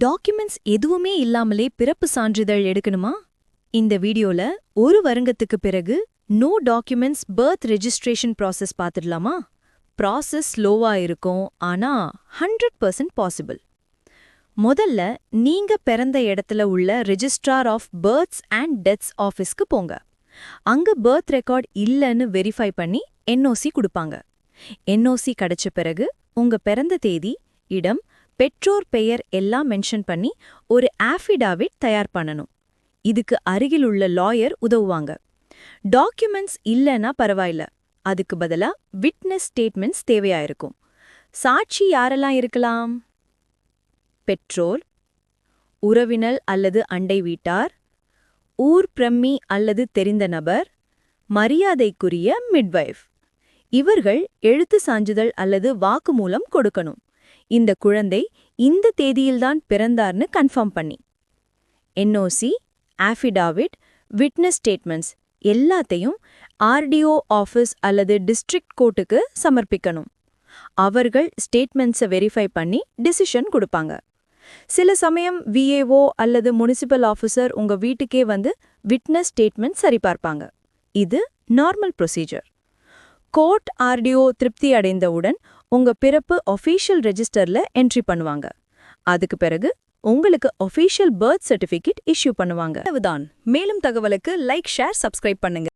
Documents எதுவுமே இல்லாமலே பிறப்பு சான்றிதழ் எடுக்கணுமா? இந்த வீடியோல ஒரு வருங்கத்துக்கு பிறகு no documents birth registration process பார்த்துடலாமா ப்ராசஸ் ஸ்லோவா இருக்கும் ஆனா ஹண்ட்ரட் பர்சன்ட் பாசிபிள். முதல்ல நீங்க பிறந்த இடத்துல உள்ள registrar of births and deaths ஆஃபீஸ்க்கு போங்க. அங்க பர்த் ரெக்கார்ட் இல்லைன்னு வெரிஃபை பண்ணி என்ஓசி கொடுப்பாங்க. என்ஓசி கிடைச்ச பிறகு உங்க பிறந்த தேதி இடம் பெற்றோர் பெயர் எல்லாம் மென்ஷன் பண்ணி ஒரு ஆஃபிடாவிட் தயார் பண்ணணும். இதுக்கு அருகில் உள்ள லாயர் உதவுவாங்க. டாக்குமெண்ட்ஸ் இல்லைன்னா பரவாயில்ல. அதுக்கு பதிலா விட்னஸ் ஸ்டேட்மெண்ட்ஸ் தேவையாயிருக்கும். சாட்சி யாரெல்லாம் இருக்கலாம்? பெற்றோர் உறவினல் அல்லது அண்டை வீட்டார் ஊர் பிரம்மி அல்லது தெரிந்த நபர் மரியாதைக்குரிய மிட்வைஃப் இவர்கள் எழுத்து சான்றிதழ் அல்லது வாக்குமூலம் கொடுக்கணும். இந்த குழந்தை இந்த தேதியில்தான் பிறந்தார்னு கன்ஃபார்ம் பண்ணி. என்ஓசி ஆஃபிடாவிட் விட்னஸ் ஸ்டேட்மெண்ட்ஸ் எல்லாத்தையும் ஆர்டிஓ ஆஃபீஸ் அல்லது டிஸ்ட்ரிக்ட் கோர்ட்டுக்கு சமர்ப்பிக்கணும். அவர்கள் ஸ்டேட்மெண்ட்ஸை வெரிஃபை பண்ணி டிசிஷன் கொடுப்பாங்க. சில சமயம் விஏஓ அல்லது முனிசிபல் ஆஃபீஸர் உங்க வீட்டுக்கே வந்து விட்னஸ் ஸ்டேட்மெண்ட் சரிபார்ப்பாங்க. இது நார்மல் ப்ரொசீஜர் கோர்ட் ஆர்டிஓ திருப்தி அடைந்தவுடன் உங்க பிறப்பு ஒஃபீஷியல் ரெஜிஸ்டர்ல என்ட்ரி பண்ணுவாங்க. அதுக்கு பிறகு உங்களுக்கு ஒஃபீஷியல் பர்த் சர்டிஃபிகேட் இஷ்யூ பண்ணுவாங்க. அதுதான் மேலும் தகவலுக்கு லைக் ஷேர் சப்ஸ்கிரைப் பண்ணுங்க.